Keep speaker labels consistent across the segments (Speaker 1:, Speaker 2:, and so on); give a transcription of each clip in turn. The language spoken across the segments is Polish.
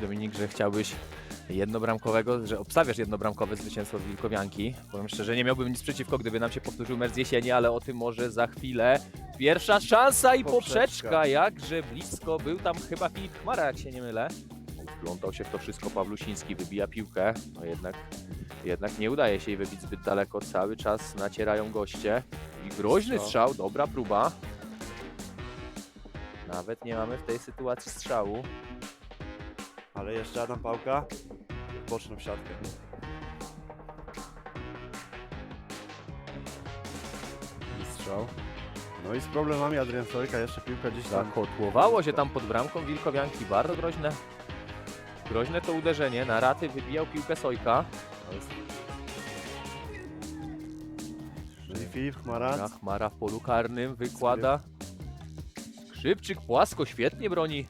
Speaker 1: Dominik, że chciałbyś jednobramkowego, że obstawiasz jednobramkowe zwycięstwo Wilkowianki. Powiem szczerze, nie miałbym nic przeciwko, gdyby nam się powtórzył mecz z jesieni, ale o tym może za chwilę. Pierwsza szansa i poprzeczka,
Speaker 2: Poprzeczka.
Speaker 1: jakże blisko. Był tam chyba Filip Chmara, jak się nie mylę. Wplątał się w to wszystko Pawlusiński, wybija piłkę. No jednak, jednak nie udaje się jej wybić zbyt daleko. Cały czas nacierają goście. I groźny
Speaker 2: Strzał.
Speaker 1: strzał, dobra próba. Nawet nie mamy w tej sytuacji strzału.
Speaker 2: Ale jeszcze Adam Pałka w boczną siatkę. I strzał. No i z problemami Adrian Sojka jeszcze piłka gdzieś tam.
Speaker 1: Zakotłowało się tam pod bramką Wilkowianki. Bardzo groźne. Groźne to uderzenie. Na raty wybijał piłkę Sojka. To jest
Speaker 2: Czyli Filip Chmara.
Speaker 1: Chmara w polu karnym wykłada. Skrzypczyk płasko, świetnie broni.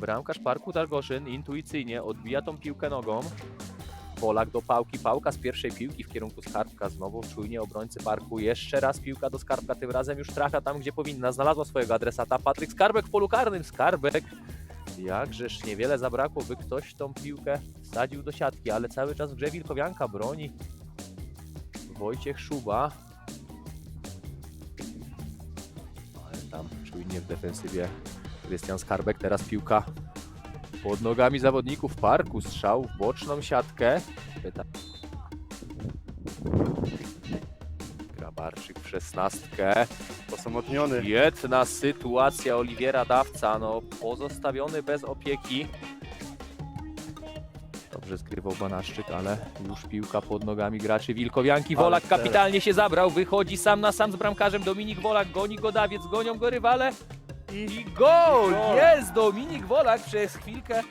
Speaker 1: Bramkarz Parku Targoszyn intuicyjnie odbija tą piłkę nogą. Polak do pałki, pałka z pierwszej piłki w kierunku Skarbka. Znowu czujnie obrońcy Parku. Jeszcze raz piłka do Skarbka, tym razem już trafia tam, gdzie powinna. Znalazła swojego adresata. Patryk Skarbek w polu karnym. Skarbek. Jakżeż niewiele zabrakło, by ktoś tą piłkę wsadził do siatki, ale cały czas w grze Wilkowianka broni. Wojciech Szuba. Ale tam czujnie w defensywie Krystian Skarbek. Teraz piłka pod nogami zawodników parku. Strzał w boczną siatkę. Pyta... Grabarczyk w szesnastkę.
Speaker 2: Osamotniony.
Speaker 1: Jedna sytuacja Oliwiera Dawca, no pozostawiony bez opieki. Dobrze skrywał Banaszczyk, ale już piłka pod nogami graczy Wilkowianki.
Speaker 2: Ale
Speaker 1: Wolak
Speaker 2: teraz-
Speaker 1: kapitalnie się zabrał, wychodzi sam na sam z bramkarzem Dominik Wolak, goni go Dawiec, gonią go rywale i gol! Jest Dominik Wolak przez chwilkę.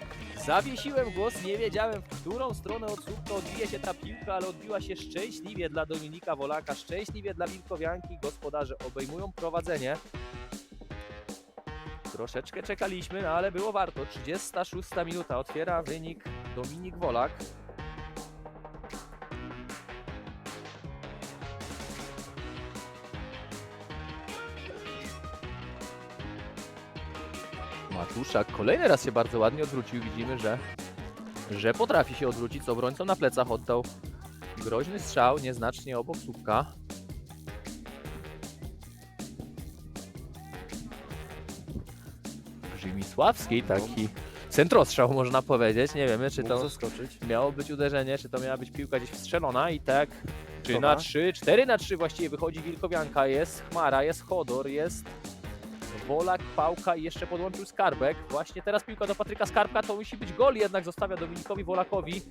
Speaker 1: Zawiesiłem głos, nie wiedziałem w którą stronę od słupka odbije się ta piłka, ale odbiła się szczęśliwie dla Dominika Wolaka, szczęśliwie dla Wilkowianki. Gospodarze obejmują prowadzenie. Troszeczkę czekaliśmy, no ale było warto. 36 minuta otwiera wynik Dominik Wolak. Matuszak kolejny raz się bardzo ładnie odwrócił. Widzimy, że, że potrafi się odwrócić obrońcą na plecach. Oddał groźny strzał, nieznacznie obok słupka. Grzymisławski, taki centrostrzał można powiedzieć. Nie wiemy, czy to miało być uderzenie, czy to miała być piłka gdzieś wstrzelona i tak 3
Speaker 2: Dobra.
Speaker 1: na 3, 4 na 3 właściwie wychodzi Wilkowianka, jest Chmara, jest Chodor, jest Wolak, Pałka i jeszcze podłączył Skarbek. Właśnie teraz piłka do Patryka Skarbka, to musi być gol, jednak zostawia Dominikowi Wolakowi.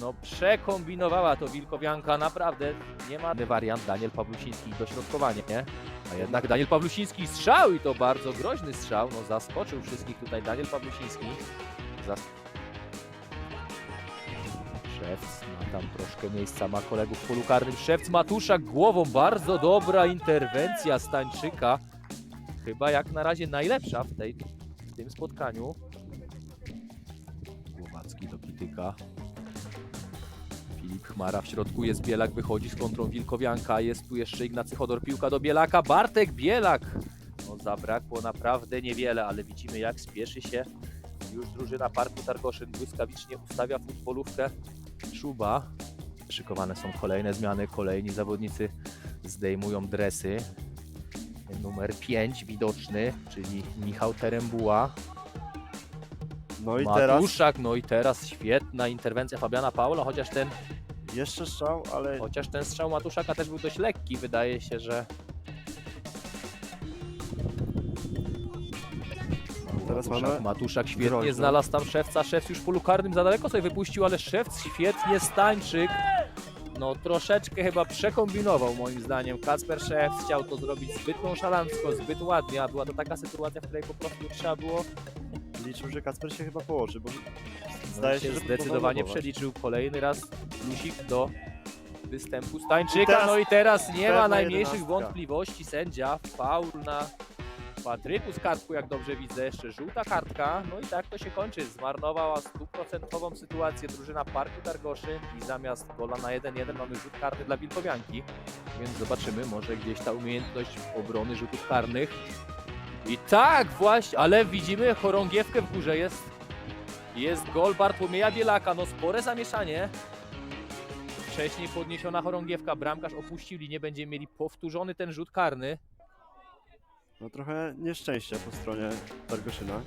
Speaker 1: No przekombinowała to Wilkowianka, naprawdę nie ma wariant Daniel Pawlusiński dośrodkowanie, nie? A jednak Daniel Pawlusiński strzał i to bardzo groźny strzał, no zaskoczył wszystkich tutaj Daniel Pawlusiński. Zas Szewc ma tam troszkę miejsca, ma kolegów w polu karnym. Szewc Matuszak głową, bardzo dobra interwencja Stańczyka. Chyba jak na razie najlepsza w, tej, w tym spotkaniu. Głowacki do Kityka. Filip Chmara w środku jest Bielak, wychodzi z kontrą Wilkowianka. Jest tu jeszcze Ignacy Chodor, piłka do Bielaka. Bartek Bielak! No zabrakło naprawdę niewiele, ale widzimy jak spieszy się już drużyna Parku Targoszyn błyskawicznie ustawia futbolówkę Szuba. Szykowane są kolejne zmiany, kolejni zawodnicy zdejmują dresy. Numer 5 widoczny, czyli Michał Terembuła.
Speaker 2: No i teraz
Speaker 1: Matuszak, no i teraz świetna interwencja Fabiana Paula, chociaż ten,
Speaker 2: jeszcze strzał, ale
Speaker 1: chociaż ten strzał Matuszaka też był dość lekki. Wydaje się, że
Speaker 2: teraz
Speaker 1: Matuszak,
Speaker 2: mamy
Speaker 1: Matuszak świetnie
Speaker 2: groźną.
Speaker 1: znalazł tam Szewca. Szewc już w polu karnym za daleko sobie wypuścił, ale Szewc świetnie Stańczyk. No troszeczkę chyba przekombinował moim zdaniem. Kacper Szewc chciał to zrobić zbyt nonszalancko, zbyt ładnie, a była to taka sytuacja, w której po prostu trzeba było
Speaker 2: liczył, że Kacper się chyba położy, bo
Speaker 1: Zdaje
Speaker 2: zdaje
Speaker 1: się,
Speaker 2: że
Speaker 1: zdecydowanie przeliczył kolejny raz plusik do występu Stańczyka.
Speaker 2: I teraz
Speaker 1: no i teraz nie ma najmniejszych
Speaker 2: jedenastka.
Speaker 1: wątpliwości. Sędzia faul na Patryku z kartku, jak dobrze widzę. Jeszcze żółta kartka. No i tak to się kończy. Zmarnowała stuprocentową sytuację drużyna Parku Targoszy i zamiast gola na 1-1 mamy rzut karny dla Wilkowianki. Więc zobaczymy, może gdzieś ta umiejętność obrony rzutów karnych. I tak właśnie, ale widzimy chorągiewkę w górze jest. Jest gol Bartłomieja Bielaka, no spore zamieszanie. Wcześniej podniesiona chorągiewka, bramkarz opuścił linię, będziemy mieli powtórzony ten rzut karny.
Speaker 2: No trochę nieszczęścia po stronie Targoszyna.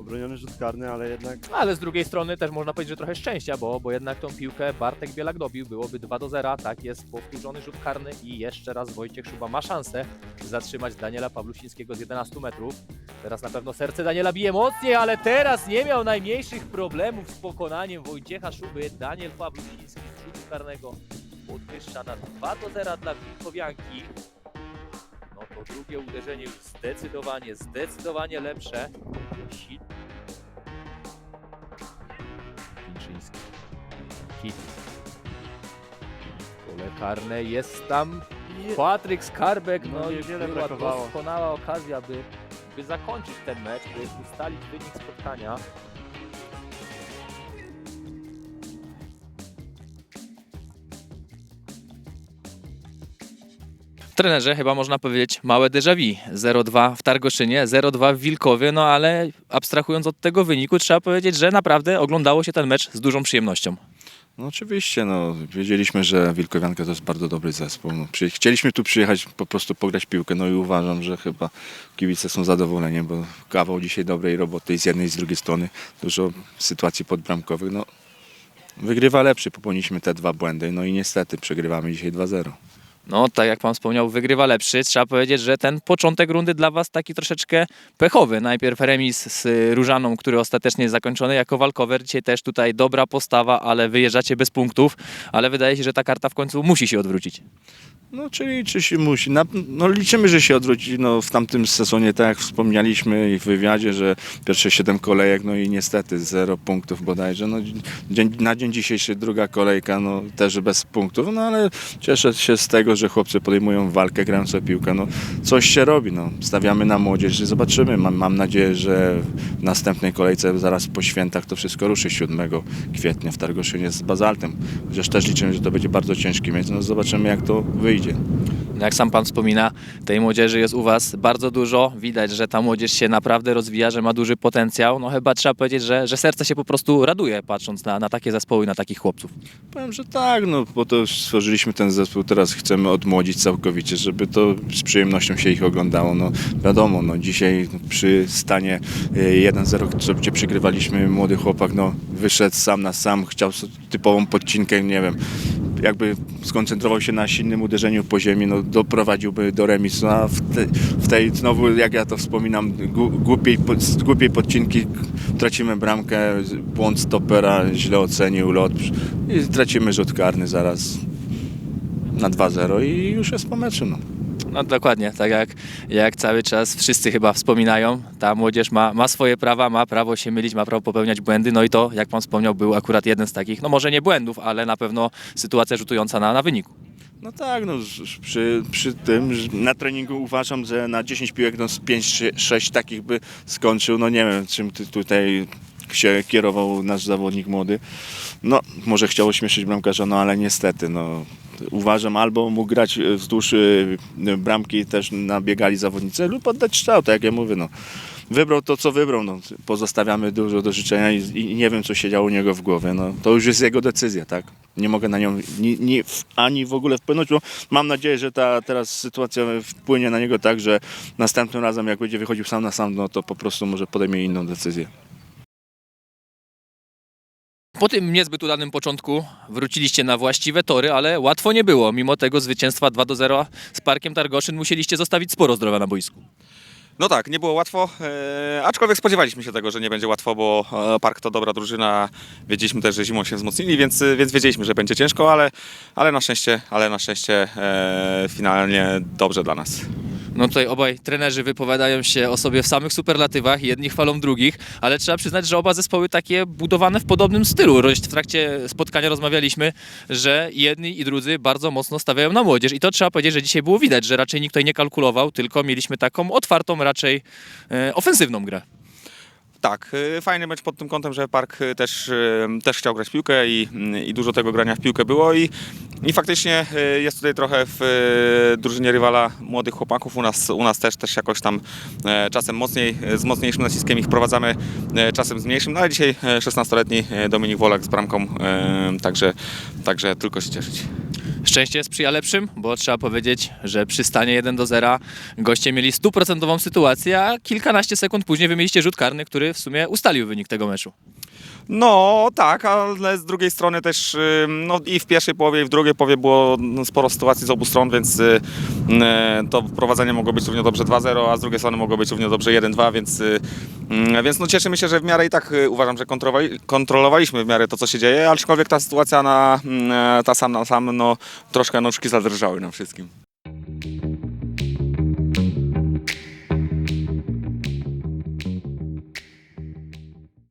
Speaker 2: Obroniony rzut karny, ale jednak
Speaker 1: Ale z drugiej strony też można powiedzieć, że trochę szczęścia, bo, bo jednak tą piłkę Bartek Bielak dobił, byłoby 2 do 0, tak jest powtórzony rzut karny i jeszcze raz Wojciech Szuba ma szansę zatrzymać Daniela Pawlusińskiego z 11 metrów. Teraz na pewno serce Daniela bije mocniej, ale teraz nie miał najmniejszych problemów z pokonaniem Wojciecha Szuby. Daniel Pawlusiński z rzutu karnego podwyższa na 2 do 0 dla Wilkowianki. To drugie uderzenie już zdecydowanie, zdecydowanie lepsze. Hit. Pole karne jest tam Patryk Skarbek. No,
Speaker 2: No,
Speaker 1: i
Speaker 2: niewiele
Speaker 1: była
Speaker 2: brakowało.
Speaker 1: doskonała okazja, by, by zakończyć ten mecz, by ustalić wynik spotkania.
Speaker 3: Trenerze, chyba można powiedzieć małe déjà vu. 0-2 w Targoszynie, 0-2 w Wilkowie, no ale abstrahując od tego wyniku, trzeba powiedzieć, że naprawdę oglądało się ten mecz z dużą przyjemnością.
Speaker 4: No oczywiście, no, wiedzieliśmy, że Wilkowianka to jest bardzo dobry zespół. No, przy, chcieliśmy tu przyjechać, po prostu pograć piłkę, no i uważam, że chyba kibice są zadowoleni, bo kawał dzisiaj dobrej roboty i z jednej i z drugiej strony dużo sytuacji podbramkowych. No, wygrywa lepszy, popełniliśmy te dwa błędy, no i niestety przegrywamy dzisiaj 2-0.
Speaker 3: No, tak jak pan wspomniał, wygrywa lepszy. Trzeba powiedzieć, że ten początek rundy dla was taki troszeczkę pechowy. Najpierw remis z Różaną, który ostatecznie jest zakończony jako walkover. Dzisiaj też tutaj dobra postawa, ale wyjeżdżacie bez punktów. Ale wydaje się, że ta karta w końcu musi się odwrócić.
Speaker 4: No, czyli czy się musi. Na, no, liczymy, że się odwróci. No, w tamtym sezonie, tak jak wspomnieliśmy i w wywiadzie, że pierwsze 7 kolejek, no i niestety 0 punktów bodajże. No, dzień, na dzień dzisiejszy druga kolejka, no też bez punktów, no ale cieszę się z tego, że chłopcy podejmują walkę, grają sobie piłkę. No, coś się robi, no. Stawiamy na młodzież, że zobaczymy. Mam, mam nadzieję, że w następnej kolejce, zaraz po świętach, to wszystko ruszy 7 kwietnia w Targoszynie z Bazaltem. Chociaż też liczymy, że to będzie bardzo ciężki mecz. No, zobaczymy, jak to wyjdzie.
Speaker 3: No jak sam pan wspomina, tej młodzieży jest u was bardzo dużo. Widać, że ta młodzież się naprawdę rozwija, że ma duży potencjał. No chyba trzeba powiedzieć, że, że serce się po prostu raduje, patrząc na, na takie zespoły, na takich chłopców.
Speaker 4: Powiem, że tak, no bo to stworzyliśmy ten zespół, teraz chcemy odmłodzić całkowicie, żeby to z przyjemnością się ich oglądało. No wiadomo, no dzisiaj przy stanie e, 1-0, co gdzie przegrywaliśmy, młody chłopak, no wyszedł sam na sam, chciał typową podcinkę, nie wiem, jakby skoncentrował się na silnym uderzeniu po ziemi, no doprowadziłby do remisu, a w, te, w tej znowu, jak ja to wspominam, głupiej, głupiej podcinki tracimy bramkę, błąd stopera, źle ocenił lot i tracimy rzut karny zaraz na 2-0 i już jest po meczu. No.
Speaker 3: No dokładnie, tak jak, jak cały czas wszyscy chyba wspominają, ta młodzież ma, ma swoje prawa, ma prawo się mylić, ma prawo popełniać błędy, no i to, jak pan wspomniał, był akurat jeden z takich, no może nie błędów, ale na pewno sytuacja rzutująca na, na wyniku.
Speaker 4: No tak, no, przy, przy tym że na treningu uważam, że na 10 piłek no, z 5-6 takich by skończył. No nie wiem, czym ty tutaj się kierował nasz zawodnik młody. No, może chciał ośmieszyć bramkarza, no ale niestety, no, uważam, albo mógł grać e, wzdłuż e, bramki, też nabiegali zawodnicy, lub oddać strzał, tak jak ja mówię, no. Wybrał to, co wybrał, no. pozostawiamy dużo do życzenia i, i nie wiem, co się działo u niego w głowie, no. To już jest jego decyzja, tak? Nie mogę na nią ni, ni, ani w ogóle wpłynąć, bo mam nadzieję, że ta teraz sytuacja wpłynie na niego tak, że następnym razem, jak będzie wychodził sam na sam, no to po prostu może podejmie inną decyzję.
Speaker 3: Po tym niezbyt udanym początku wróciliście na właściwe tory, ale łatwo nie było. Mimo tego zwycięstwa 2 do 0 z Parkiem Targoszyn musieliście zostawić sporo zdrowia na boisku.
Speaker 5: No tak, nie było łatwo, e, aczkolwiek spodziewaliśmy się tego, że nie będzie łatwo, bo e, Park to dobra drużyna. Wiedzieliśmy też, że zimą się wzmocnili, więc, więc wiedzieliśmy, że będzie ciężko, ale, ale na szczęście, ale na szczęście e, finalnie dobrze dla nas.
Speaker 1: No tutaj obaj trenerzy wypowiadają się o sobie w samych superlatywach, jedni chwalą drugich, ale trzeba przyznać, że oba zespoły takie budowane w podobnym stylu. W trakcie spotkania rozmawialiśmy, że jedni i drudzy bardzo mocno stawiają na młodzież i to trzeba powiedzieć, że dzisiaj było widać, że raczej nikt tutaj nie kalkulował, tylko mieliśmy taką otwartą, raczej e, ofensywną grę.
Speaker 5: Tak, y, fajny mecz pod tym kątem, że Park y, też, y, też chciał grać w piłkę i, i dużo tego grania w piłkę było i, i faktycznie jest tutaj trochę w drużynie rywala młodych chłopaków, u nas, u nas też, też jakoś tam e, czasem mocniej, e, z mocniejszym naciskiem ich wprowadzamy, e, czasem z mniejszym, no ale dzisiaj e, 16-letni e, Dominik Wolak z bramką, także, także tylko się cieszyć.
Speaker 1: Szczęście sprzyja lepszym, bo trzeba powiedzieć, że przy stanie 1 do 0 goście mieli stuprocentową sytuację, a kilkanaście sekund później wy mieliście rzut karny, który w sumie ustalił wynik tego meczu.
Speaker 5: No tak, ale z drugiej strony też y, no, i w pierwszej połowie i w drugiej połowie było no, sporo sytuacji z obu stron, więc y, y, to prowadzenie mogło być równie dobrze 2-0, a z drugiej strony mogło być równie dobrze 1-2, więc, y, więc no, cieszymy się, że w miarę i tak uważam, że kontrolowaliśmy w miarę to, co się dzieje, aczkolwiek ta sytuacja na, y, ta sam na sam, no, troszkę nóżki zadrżały nam wszystkim.